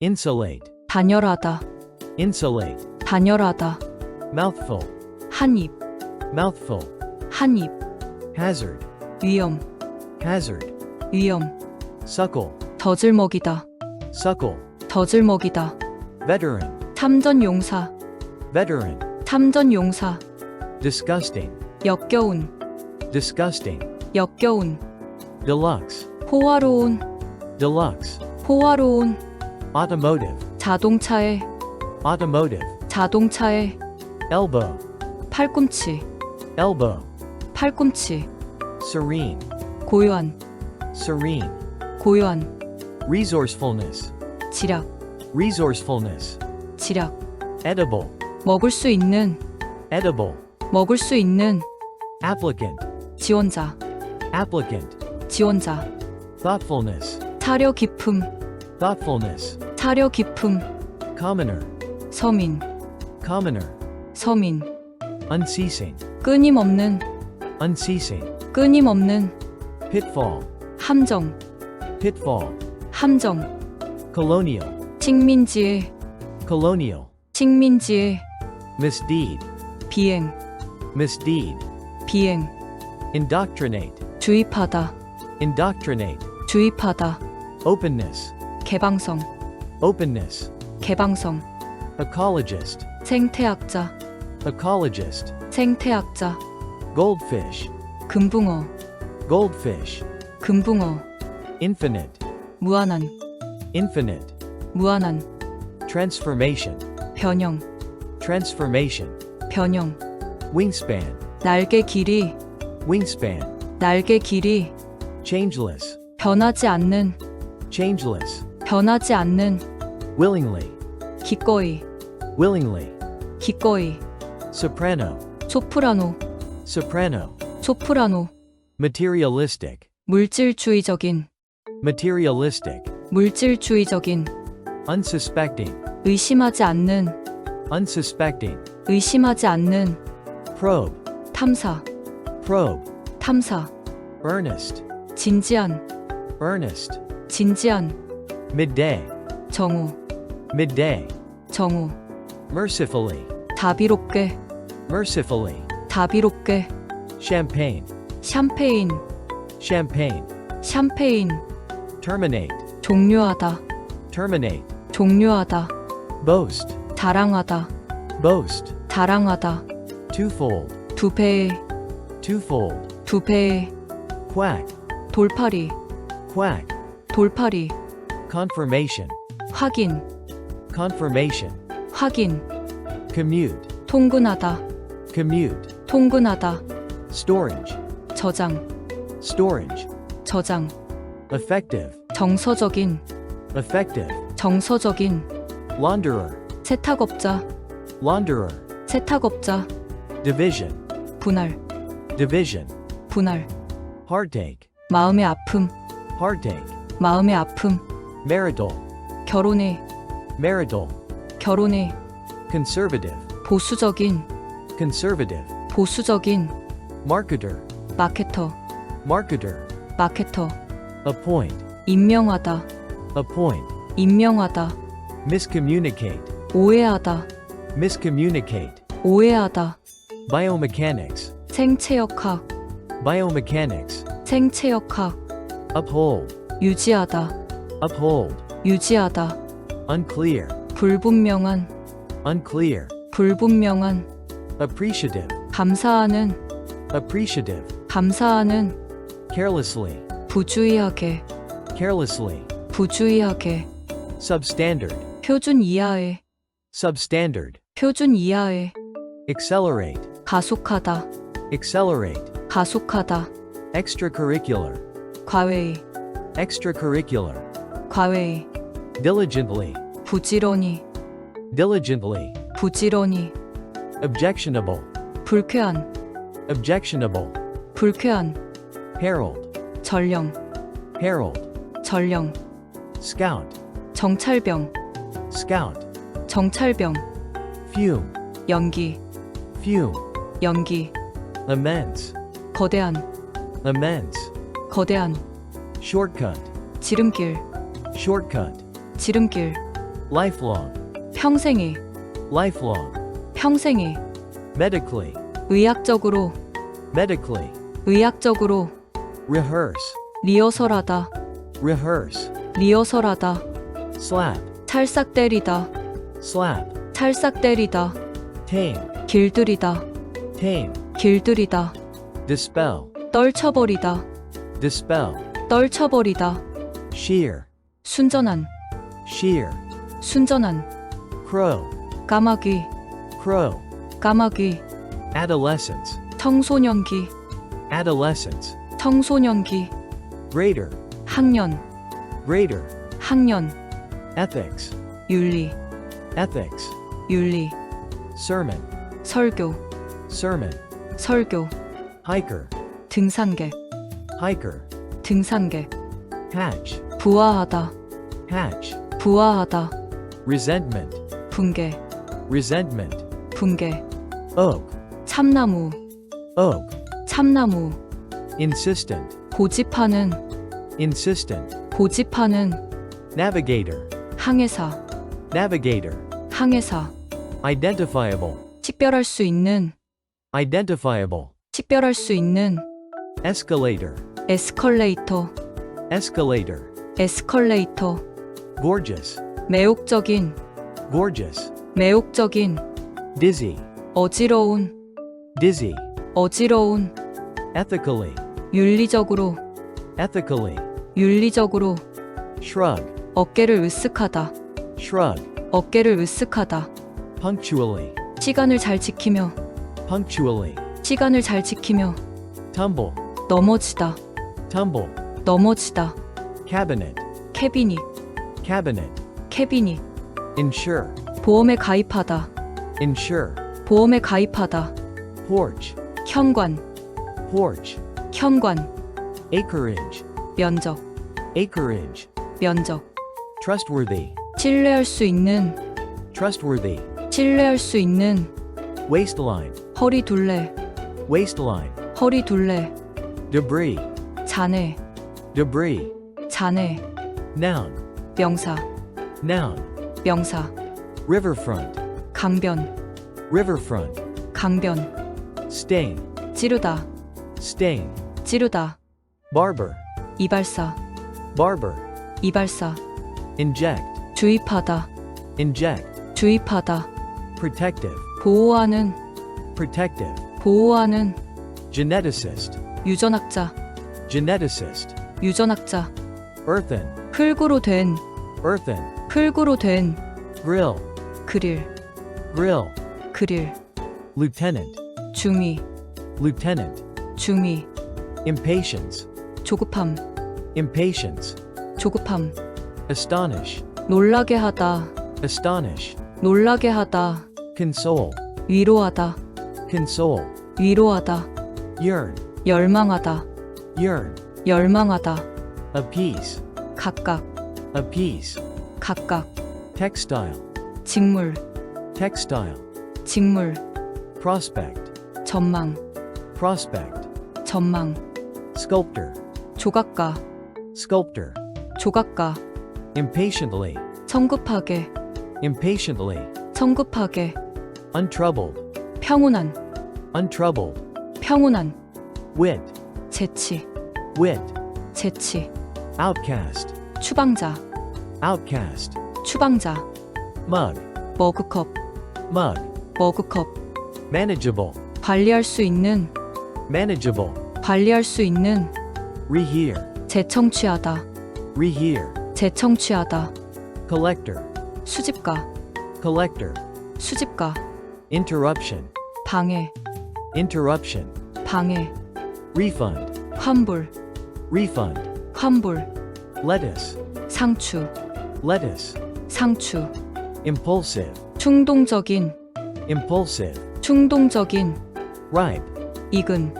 insulate, 단열하다, insulate, 단열하다, mouthful, 한입, mouthful, 한입, hazard, 위험, hazard, 위험, suckle, 젖을 먹이다, suckle, 젖을 먹이다, veteran, 참전 용사, veteran, 참전 용사, disgusting, 역겨운, disgusting, 역겨운, deluxe, 호화로운, deluxe, 호화로운, automotive, 자동차에, automotive, 자동차에, elbow, 팔꿈치, elbow, 팔꿈치, serene, 고요한, serene, 고요한, resourcefulness, 지략, resourcefulness, 지략, edible, 먹을 수 있는, edible, 먹을 수 있는, applicant, 지원자, applicant, 지원자, thoughtfulness, 차려 깊음, thoughtfulness, 차려 깊음, commoner, 서민, commoner, 서민, unceasing, 끊임없는, unceasing, 끊임없는, pitfall, 함정, pitfall, 함정, colonial, 식민지의, colonial, 식민지의, misdeed, 비행, misdeed, 비행, indoctrinate, 주입하다, indoctrinate, 주입하다, openness, 개방성, openness, 개방성, ecologist, 생태학자, ecologist, 생태학자, goldfish, 금붕어, goldfish, 금붕어, infinite, 무한한, infinite, 무한한, transformation, 변형, transformation, 변형, wingspan, 날개 길이, wingspan, 날개 길이, changeless, 변하지 않는, changeless, 변하지 않는, willingly, 기꺼이, willingly, 기꺼이, soprano, 소프라노, soprano, 소프라노, materialistic, 물질주의적인, materialistic, 물질주의적인, unsuspecting, 의심하지 않는, unsuspecting, 의심하지 않는, probe, 탐사, probe, 탐사, earnest, 진지한, earnest, 진지한, midday, 정오, midday, 정오, mercifully, 다비롭게, mercifully, 다비롭게, champagne, 샴페인, champagne, 샴페인, terminate, 종료하다, terminate, 종료하다, boast, 자랑하다, boast, 자랑하다, twofold, 두 배의, twofold, 두 배의, quack, 돌팔이, quack, 돌팔이, confirmation, 확인, confirmation, 확인, commute, 통근하다, commute, 통근하다, storage, 저장, storage, 저장, effective, 정서적인, effective, 정서적인, launderer, 세탁업자, launderer, 세탁업자, division, 분할, division, 분할, heartache, 마음의 아픔, heartache, 마음의 아픔, marital, 결혼해, marital, 결혼해, conservative, 보수적인, conservative, 보수적인, marketer, 마케터, marketer, 마케터, appoint, 임명하다, appoint, 임명하다, miscommunicate, 오해하다, miscommunicate, 오해하다, biomechanics, 생체역학, biomechanics, 생체역학, uphold, 유지하다, uphold, 유지하다, unclear, 불분명한, unclear, 불분명한, appreciative, 감사하는, appreciative, 감사하는, carelessly, 부주의하게, carelessly, 부주의하게, substandard, 표준 이하의, substandard, 표준 이하의, accelerate, 가속하다, accelerate, 가속하다, extracurricular, 과외의, extracurricular, 과외의, diligently, 부지런히, diligently, 부지런히, objectionable, 불쾌한, objectionable, 불쾌한, herald, 전령, herald, 전령, scout, 정찰병, scout, 정찰병, fume, 연기, fume, 연기, immense, 거대한, immense, 거대한, shortcut, 지름길, shortcut, 지름길, lifelong, 평생이, lifelong, 평생이, medically, 의학적으로, medically, 의학적으로, rehearse, 리허설하다, rehearse, 리허설하다, slap, 찰싹 때리다, slap, 찰싹 때리다, tame, 길들이다, tame, 길들이다, dispel, 떨쳐버리다, dispel, 떨쳐버리다, shear, 순전한, shear, 순전한, crow, 까마귀, crow, 까마귀, adolescence, 청소년기, adolescence, 청소년기, greater, 학년, greater, 학년, ethics, 윤리, ethics, 윤리, sermon, 설교, sermon, 설교, hiker, 등산객, hiker, 등산객, hatch, 부화하다, hatch, 부화하다, resentment, 붕괴, resentment, 붕괴, oak, 참나무, oak, 참나무, insistent, 고집하는, insistent, 고집하는, navigator, 항해사, navigator, 항해사, identifiable, 식별할 수 있는, identifiable, 식별할 수 있는, escalator, 에스컬레이터, escalator, 에스컬레이터, gorgeous, 매혹적인, gorgeous, 매혹적인, dizzy, 어지러운, dizzy, 어지러운, ethically, 윤리적으로, ethically, 윤리적으로, shrug, 어깨를 으쓱하다, shrug, 어깨를 으쓱하다, punctually, 시간을 잘 지키며, punctually, 시간을 잘 지키며, tumble, 넘어지다, tumble, 넘어지다, cabinet, 캐비닛, cabinet, 캐비닛, insure, 보험에 가입하다, insure, 보험에 가입하다, porch, 현관, porch, 현관, acreage, 면적, acreage, 면적, trustworthy, 신뢰할 수 있는, trustworthy, 신뢰할 수 있는, waistline, 허리 둘레, waistline, 허리 둘레, debris, 잔해, debris, 잔해, noun, 명사, noun, 명사, riverfront, 강변, riverfront, 강변, stain, 찌르다, stain, 찌르다, barber, 이발사, barber, 이발사, inject, 주입하다, inject, 주입하다, protective, 보호하는, protective, 보호하는, geneticist, 유전학자, geneticist, 유전학자, earthen, 흙으로 된, earthen, 흙으로 된, grill, 그릴, grill, 그릴, lieutenant, 중위, lieutenant, 중위, impatience, 조급함, impatience, 조급함, astonish, 놀라게 하다, astonish, 놀라게 하다, console, 위로하다, console, 위로하다, yearn, 열망하다, yearn, 열망하다, appease, 각각, appease, 각각, textile, 직물, textile, 직물, prospect, 전망, prospect, 전망, sculptor, 조각가, sculptor, 조각가, impatiently, 성급하게, impatiently, 성급하게, untroubled, 평온한, untroubled, 평온한, wit, 재치, wit, 재치, outcast, 추방자, outcast, 추방자, mug, 머그컵, mug, 머그컵, manageable, 관리할 수 있는, manageable, 관리할 수 있는, rehear, 재청취하다, rehear, 재청취하다, collector, 수집가, collector, 수집가, interruption, 방해, interruption, 방해, refund, 환불, refund, 환불, lettuce, 상추, lettuce, 상추, impulsive, 충동적인, impulsive, 충동적인, ripe, 익은,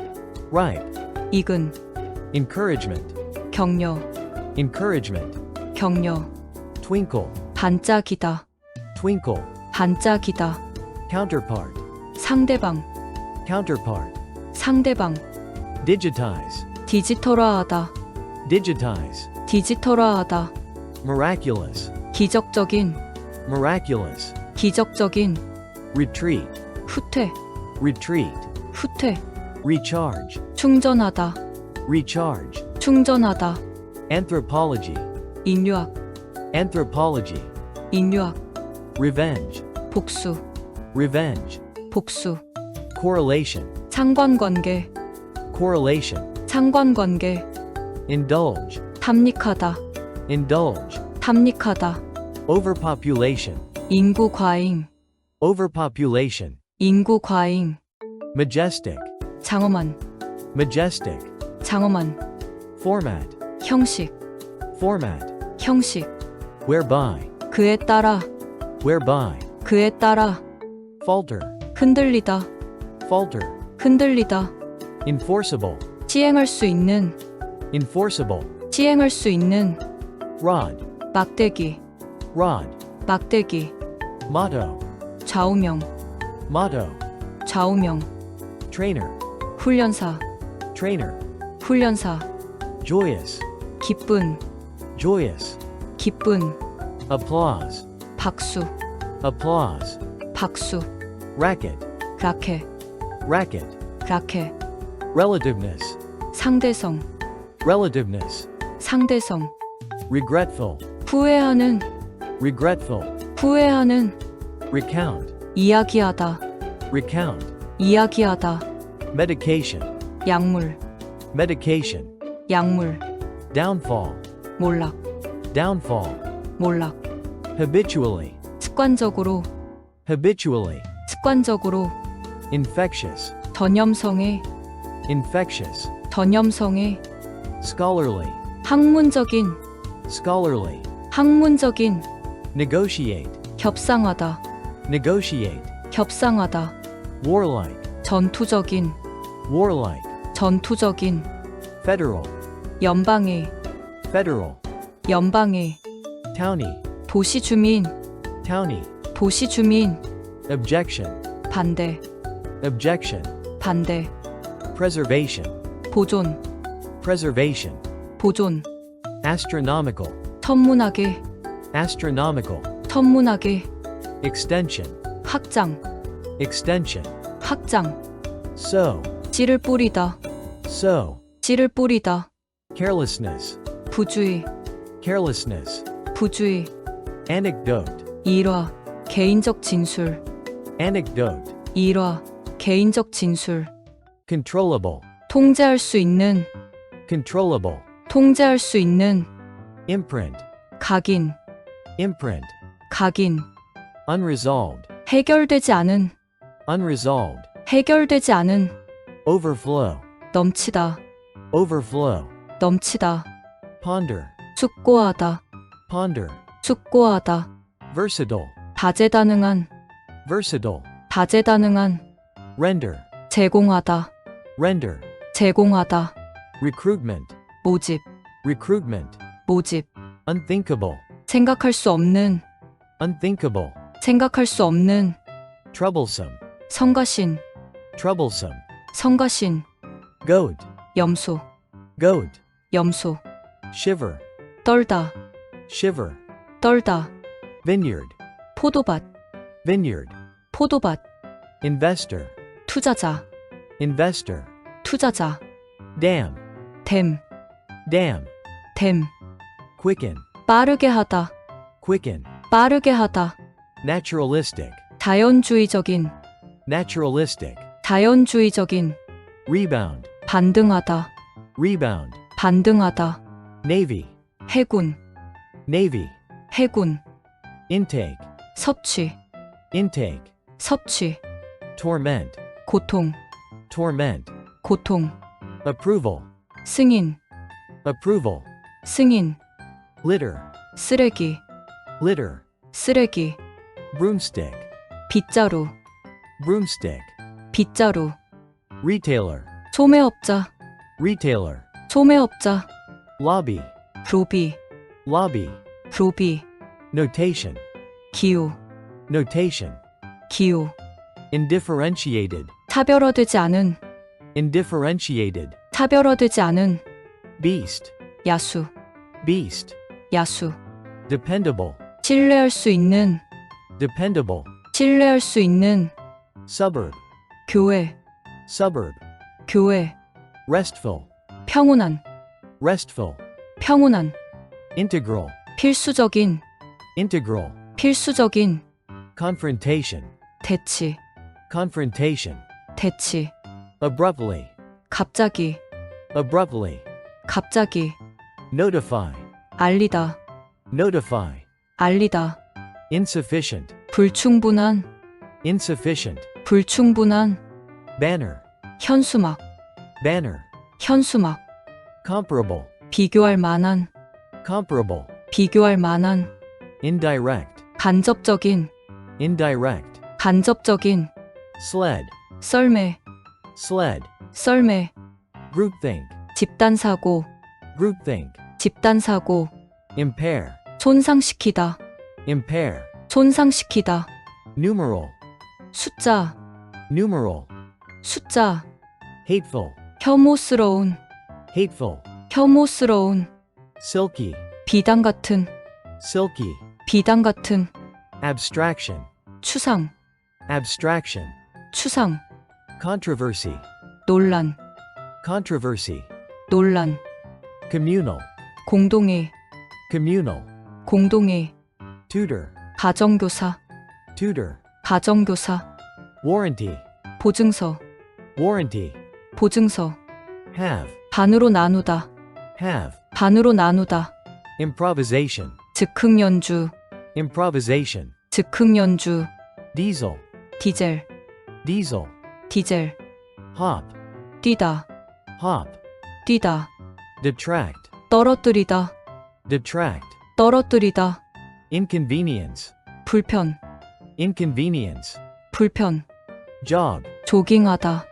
ripe, 익은, encouragement, 격려, encouragement, 격려, twinkle, 반짝이다, twinkle, 반짝이다, counterpart, 상대방, counterpart, 상대방, digitize, 디지털화하다, digitize, 디지털화하다, miraculous, 기적적인, miraculous, 기적적인, retreat, 후퇴, retreat, 후퇴, recharge, 충전하다, recharge, 충전하다, anthropology, 인류학, anthropology, 인류학, revenge, 복수, revenge, 복수, correlation, 상관관계, correlation, 상관관계, indulge, 탐닉하다, indulge, 탐닉하다, overpopulation, 인구 과잉, overpopulation, 인구 과잉, majestic, 장엄한, majestic, 장엄한, format, 형식, format, 형식, whereby, 그에 따라, whereby, 그에 따라, falter, 흔들리다, falter, 흔들리다, enforceable, 시행할 수 있는, enforceable, 시행할 수 있는, rod, 막대기, rod, 막대기, motto, 좌우명, motto, 좌우명, trainer, 훈련사, trainer, 훈련사, joyous, 기쁜, joyous, 기쁜, applause, 박수, applause, 박수, racket, 라켓, racket, 라켓, relativeness, 상대성, relativeness, 상대성, regretful, 후회하는, regretful, 후회하는, recount, 이야기하다, recount, 이야기하다, medication, 약물, medication, 약물, downfall, 몰락, downfall, 몰락, habitually, 습관적으로, habitually, 습관적으로, infectious, 전염성의, infectious, 전염성의, scholarly, 학문적인, scholarly, 학문적인, negotiate, 협상하다, negotiate, 협상하다, warlike, 전투적인, warlike, 전투적인, federal, 연방의, federal, 연방의, towny, 도시 주민, towny, 도시 주민, objection, 반대, objection, 반대, preservation, 보존, preservation, 보존, astronomical, 천문학의, astronomical, 천문학의, extension, 확장, extension, 확장, sow, 씨를 뿌리다, sow, 씨를 뿌리다, carelessness, 부주의, carelessness, 부주의, anecdote, 일화, 개인적 진술, anecdote, 일화, 개인적 진술, controllable, 통제할 수 있는, controllable, 통제할 수 있는, imprint, 각인, imprint, 각인, unresolved, 해결되지 않은, unresolved, 해결되지 않은, overflow, 넘치다, overflow, 넘치다, ponder, 숙고하다, ponder, 숙고하다, versatile, 다재다능한, versatile, 다재다능한, render, 제공하다, render, 제공하다, recruitment, 모집, recruitment, 모집, unthinkable, 생각할 수 없는, unthinkable, 생각할 수 없는, troublesome, 성가신, troublesome, 성가신, goad, 염소, goad, 염소, shiver, 떨다, shiver, 떨다, vineyard, 포도밭, vineyard, 포도밭, investor, 투자자, investor, 투자자, dam, 댐, dam, 댐, quicken, 빠르게 하다, quicken, 빠르게 하다, naturalistic, 자연주의적인, naturalistic, 자연주의적인, rebound, 반등하다, rebound, 반등하다, navy, 해군, navy, 해군, intake, 섭취, intake, 섭취, torment, 고통, torment, 고통, approval, 승인, approval, 승인, litter, 쓰레기, litter, 쓰레기, broomstick, 빗자루, broomstick, 빗자루, retailer, 소매업자, retailer, 소매업자, lobby, 로비, lobby, 로비, notation, 기후, notation, 기후, indifferentiated, 차별화되지 않은, indifferentiated, 차별화되지 않은, beast, 야수, beast, 야수, dependable, 신뢰할 수 있는, dependable, 신뢰할 수 있는 suburb, 교회, suburb, 교회, restful, 평온한, restful, 평온한, integral, 필수적인, integral, 필수적인, confrontation, 대치, confrontation, 대치, abruptly, 갑자기, abruptly, 갑자기, notify, 알리다, notify, 알리다, insufficient, 불충분한, insufficient, 불충분한, banner, 현수막, banner, 현수막, comparable, 비교할 만한, comparable, 비교할 만한, indirect, 간접적인, indirect, 간접적인, sled, 썰매, sled, 썰매, groupthink, 집단사고, groupthink, 집단사고, impair, 손상시키다, impair, 손상시키다, numeral, 숫자, numeral, 숫자, hateful, 혐오스러운, hateful, 혐오스러운, silky, 비단 같은, silky, 비단 같은, abstraction, 추상, abstraction, 추상, controversy, 논란, controversy, 논란, communal, 공동의, communal, 공동의, tutor, 가정교사, tutor, 가정교사, warranty, 보증서, warranty, 보증서, have, 반으로 나누다, have, 반으로 나누다, improvisation, 즉흥 연주, improvisation, 즉흥 연주, diesel, 디젤, diesel, 디젤, hop, 뛰다, hop, 뛰다, detract, 떨어뜨리다, detract, 떨어뜨리다, inconvenience, 불편, inconvenience, 불편, jog, 조깅하다,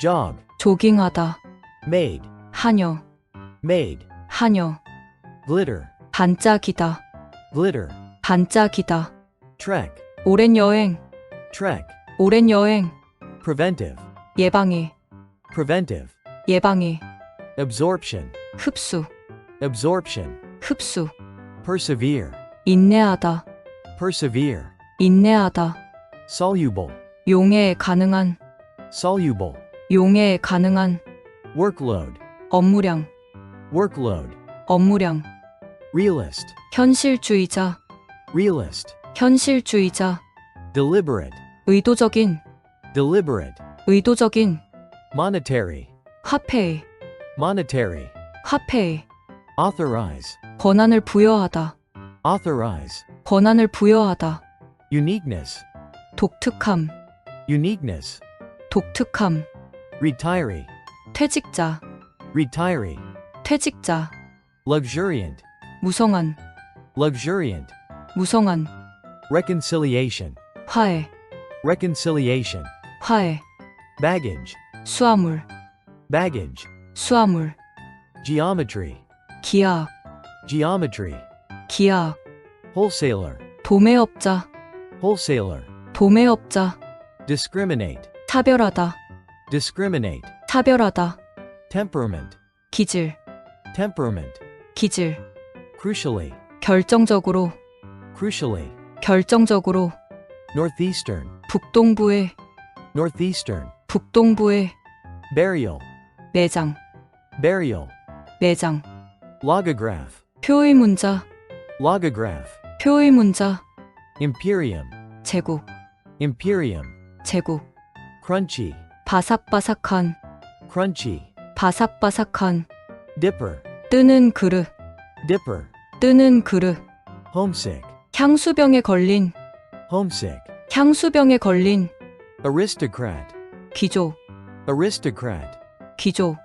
jog, 조깅하다, made, 하녀, made, 하녀, glitter, 반짝이다, glitter, 반짝이다, trek, 오랜 여행, trek, 오랜 여행, preventive, 예방해, preventive, 예방해, absorption, 흡수, absorption, 흡수, persevere, 인내하다, persevere, 인내하다, soluble, 용해 가능한, soluble, 용해 가능한, workload, 업무량, workload, 업무량, realist, 현실주의자, realist, 현실주의자, deliberate, 의도적인, deliberate, 의도적인, monetary, 화폐, monetary, 화폐, authorize, 권한을 부여하다, authorize, 권한을 부여하다, uniqueness, 독특함, uniqueness, 독특함, retiree, 퇴직자, retiree, 퇴직자, luxuriant, 무성한, luxuriant, 무성한, reconciliation, 화해, reconciliation, 화해, baggage, 수화물, baggage, 수화물, geometry, 기하학, geometry, 기하학, wholesaler, 도매업자, wholesaler, 도매업자, discriminate, 차별하다, discriminate, 차별하다, temperament, 기질, temperament, 기질, crucially, 결정적으로, crucially, 결정적으로, northeastern, 북동부의, northeastern, 북동부의, burial, 매장, burial, 매장, logograph, 표의문자, logograph, 표의문자, imperium, 제국, imperium, 제국, crunchy, 바삭바삭한, crunchy, 바삭바삭한, dipper, 뜨는 그릇, dipper, 뜨는 그릇, homesick, 향수병에 걸린, homesick, 향수병에 걸린, aristocrat, 귀족, aristocrat, 귀족,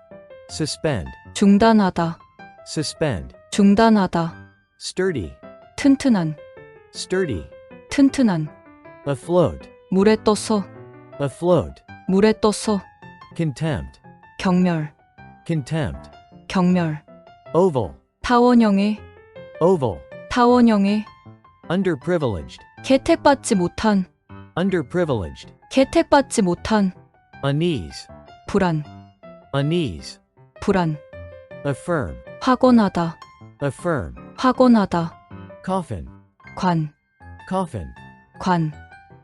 suspend, 중단하다, suspend, 중단하다, sturdy, 튼튼한, sturdy, 튼튼한, afloat, 물에 떠서, afloat, 물에 떠서, contempt, 경멸, contempt, 경멸, oval, 타원형의, oval, 타원형의, underprivileged, 혜택받지 못한, underprivileged, 혜택받지 못한, unease, 불안, unease, 불안, affirm, 확언하다, affirm, 확언하다, coffin, 관, coffin, 관,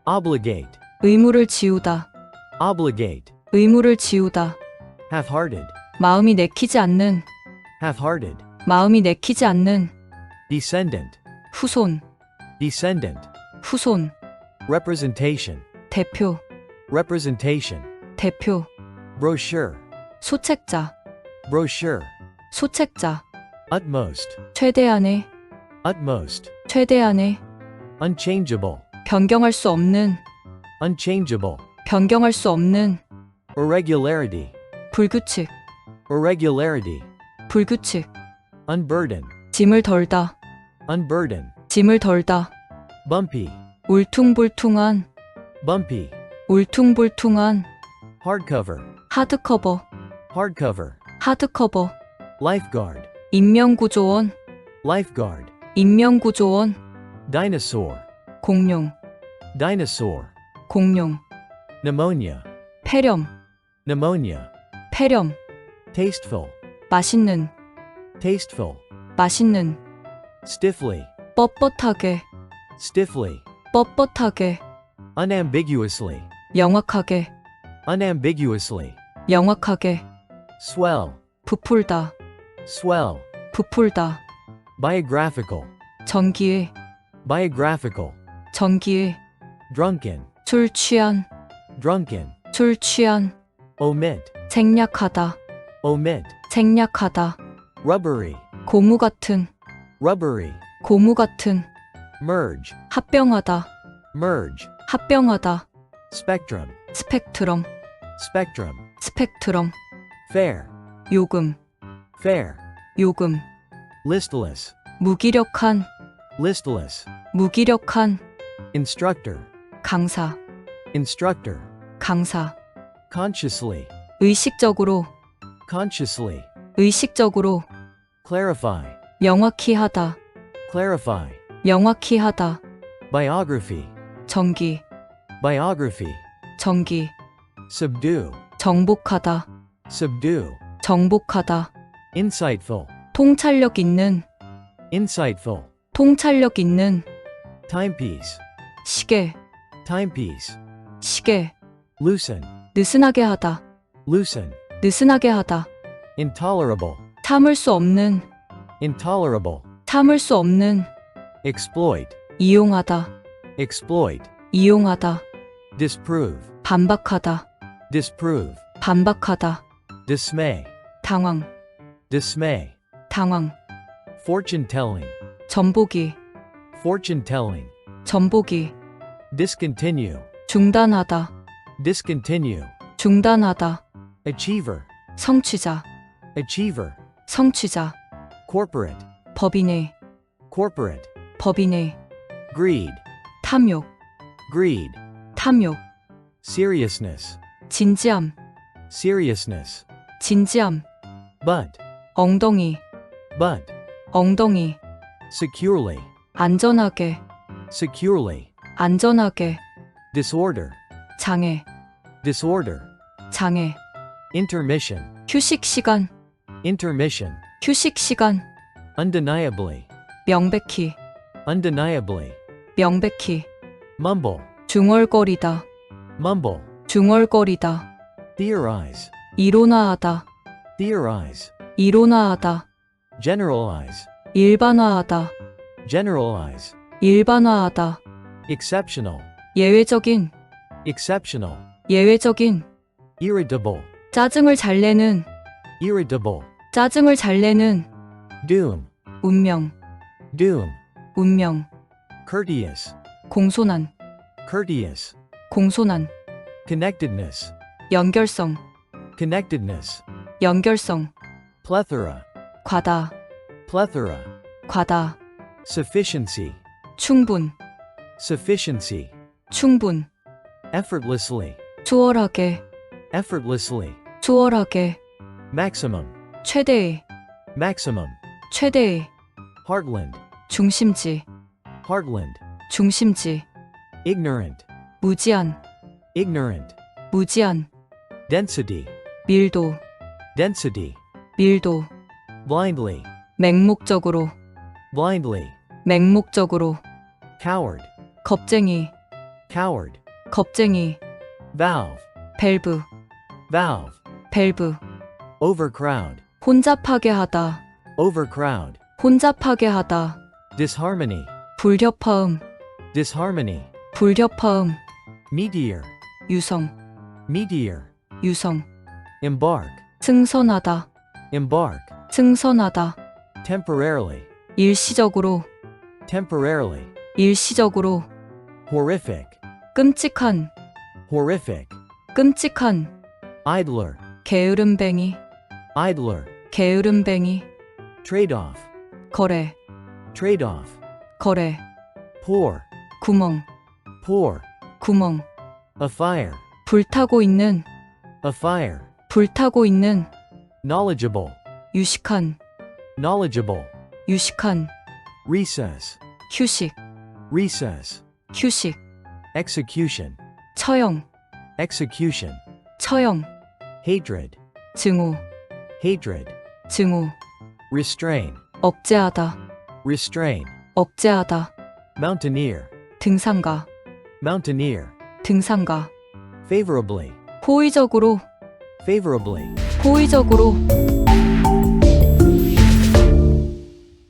obligate, 의무를 지우다, obligate, 의무를 지우다, half-hearted, 마음이 내키지 않는, half-hearted, 마음이 내키지 않는, descendant, 후손, descendant, 후손, representation, 대표, representation, 대표, brochure, 소책자, brochure, 소책자, utmost, 최대한의, utmost, 최대한의, unchangeable, 변경할 수 없는, unchangeable, 변경할 수 없는, irregularity, 불규칙, irregularity, 불규칙, unburden, 짐을 덜다, unburden, 짐을 덜다, bumpy, 울퉁불퉁한, bumpy, 울퉁불퉁한, hardcover, 하드커버, hardcover, 하드커버, lifeguard, 인명구조원, lifeguard, 인명구조원, dinosaur, 공룡, dinosaur, 공룡, pneumonia, 폐렴, pneumonia, 폐렴, tasteful, 맛있는, tasteful, 맛있는, stiffly, 뻣뻣하게, stiffly, 뻣뻣하게, unambiguously, 명확하게, unambiguously, 명확하게, swell, 부풀다, swell, 부풀다, biographical, 전기에, biographical, 전기에, drunken, 술 취한, drunken, 술 취한, omit, 생략하다, omit, 생략하다, rubbery, 고무 같은, rubbery, 고무 같은, merge, 합병하다, merge, 합병하다, spectrum, 스펙트럼, spectrum, 스펙트럼, fair, 요금, fair, 요금, listless, 무기력한, listless, 무기력한, instructor, 강사, instructor, 강사, consciously, 의식적으로, consciously, 의식적으로, clarify, 명확히 하다, clarify, 명확히 하다, biography, 정기, biography, 정기, subdue, 정복하다, subdue, 정복하다, insightful, 통찰력 있는, insightful, 통찰력 있는, timepiece, 시계, timepiece, 시계, loosen, 느슨하게 하다, loosen, 느슨하게 하다, intolerable, 참을 수 없는, intolerable, 참을 수 없는, exploit, 이용하다, exploit, 이용하다, disprove, 반박하다, disprove, 반박하다, dismay, 당황, dismay, 당황, fortune telling, 전보기, fortune telling, 전보기, discontinue, 중단하다, discontinue, 중단하다, achiever, 성취자, achiever, 성취자, corporate, 법인의, corporate, 법인의, greed, 탐욕, greed, 탐욕, seriousness, 진지함, seriousness, 진지함, but, 엉덩이, but, 엉덩이, securely, 안전하게, securely, 안전하게, disorder, 장애, disorder, 장애, intermission, 휴식 시간, intermission, 휴식 시간, undeniably, 명백히, undeniably, 명백히, mumble, 중얼거리다, mumble, 중얼거리다, theorize, 이론화하다, theorize, 이론화하다, generalize, 일반화하다, generalize, 일반화하다, exceptional, 예외적인, exceptional, 예외적인, irritable, 짜증을 잘 내는, irritable, 짜증을 잘 내는, doom, 운명, doom, 운명, courteous, 공손한, courteous, 공손한, connectedness, 연결성, connectedness, 연결성, plethora, 과다, plethora, 과다, sufficiency, 충분, sufficiency, 충분, effortlessly, 수월하게, effortlessly, 수월하게, maximum, 최대의, maximum, 최대의, heartland, 중심지, heartland, 중심지, ignorant, 무지한, ignorant, 무지한, density, 밀도, density, 밀도, blindly, 맹목적으로, blindly, 맹목적으로, coward, 겁쟁이, coward, 겁쟁이, valve, 밸브, valve, 밸브, overcrowd, 혼잡하게 하다, overcrowd, 혼잡하게 하다, disharmony, 불협화음, disharmony, 불협화음, meteor, 유성, meteor, 유성, embark, 승선하다, embark, 승선하다, temporarily, 일시적으로, temporarily, 일시적으로, horrific, 끔찍한, horrific, 끔찍한, idler, 게으름뱅이, idler, 게으름뱅이, trade off, 거래, trade off, 거래, pour, 구멍, pour, 구멍, a fire, 불타고 있는, a fire, 불타고 있는, knowledgeable, 유식한, knowledgeable, 유식한, recess, 휴식, recess, 휴식, execution, 처형, execution, 처형, hatred, 증오, hatred, 증오, restrain, 억제하다, restrain, 억제하다, mountaineer, 등산가, mountaineer, 등산가, favorably, 호의적으로, favorably, 호의적으로,